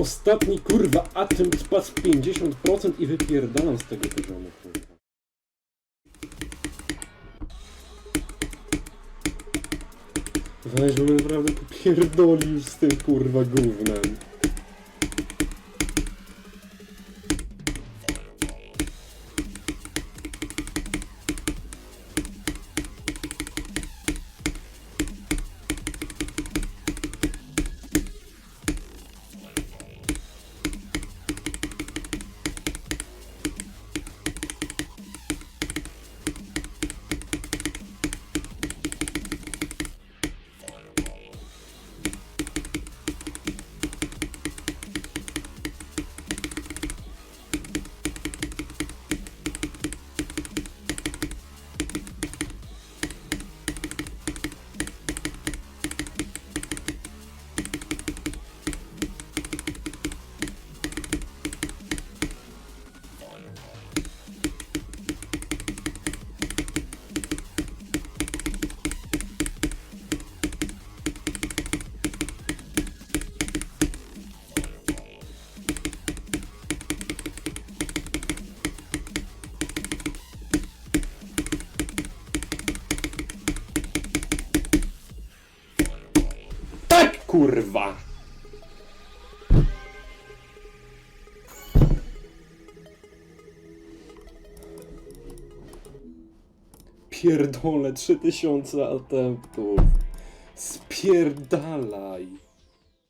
Ostatni kurwa attempt spadł 50% i wypierdalam z tego poziomu kurwa. Weź, bo naprawdę popierdoli już z tym kurwa gównem. Kurwa! Pierdolę 3000 atemptów. Spierdalaj.